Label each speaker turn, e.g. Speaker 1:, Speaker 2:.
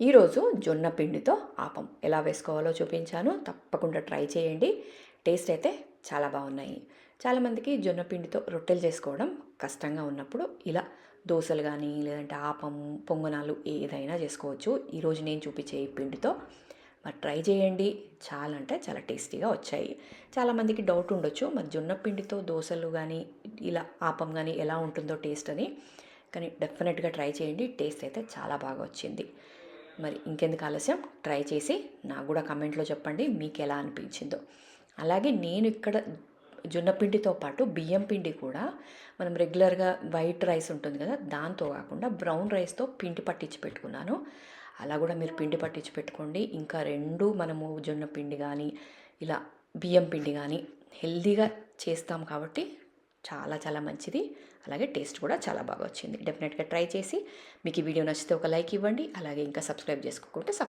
Speaker 1: ఈరోజు జొన్న పిండితో ఆపం. ఎలా వేసుకోవాలో చూపించాను. తప్పకుండా ట్రై చేయండి. టేస్ట్ అయితే చాలా బాగున్నాయి. చాలామందికి జొన్న పిండితో రొట్టెలు చేసుకోవడం కష్టంగా ఉన్నప్పుడు ఇలా దోశలు కానీ లేదంటే ఆపం పొంగనాలు ఏదైనా చేసుకోవచ్చు. ఈరోజు నేను చూపించే ఈ పిండితో మరి ట్రై చేయండి. చాలా అంటే చాలా టేస్టీగా వచ్చాయి. చాలామందికి డౌట్ ఉండొచ్చు. మరి జొన్న పిండితో దోశలు కానీ ఇలా ఆపం కానీ ఎలా ఉంటుందో టేస్ట్ అని. కానీ డెఫినెట్గా ట్రై చేయండి. టేస్ట్ అయితే చాలా బాగా వచ్చింది. మరి ఇంకెందుకు ఆలస్యం? ట్రై చేసి నాకు కూడా కమెంట్లో చెప్పండి మీకు ఎలా అనిపించిందో. అలాగే నేను ఇక్కడ జొన్న పిండితో పాటు బియ్యం పిండి కూడా మనం రెగ్యులర్గా వైట్ రైస్ ఉంటుంది కదా దాంతో కాకుండా బ్రౌన్ రైస్తో పిండి పట్టించి పెట్టుకున్నాను. అలా కూడా మీరు పిండి పట్టించి పెట్టుకోండి. ఇంకా రెండు మనము జొన్న పిండి కానీ ఇలా బియ్యం పిండి కానీ హెల్దీగా చేస్తాం కాబట్టి చాలా చాలా మంచిది. అలాగే టేస్ట్ కూడా చాలా బాగా వచ్చింది. డెఫినెట్గా ట్రై చేసి మీకు ఈ వీడియో నచ్చితే ఒక లైక్ ఇవ్వండి. అలాగే ఇంకా సబ్స్క్రైబ్ చేసుకోకుంటే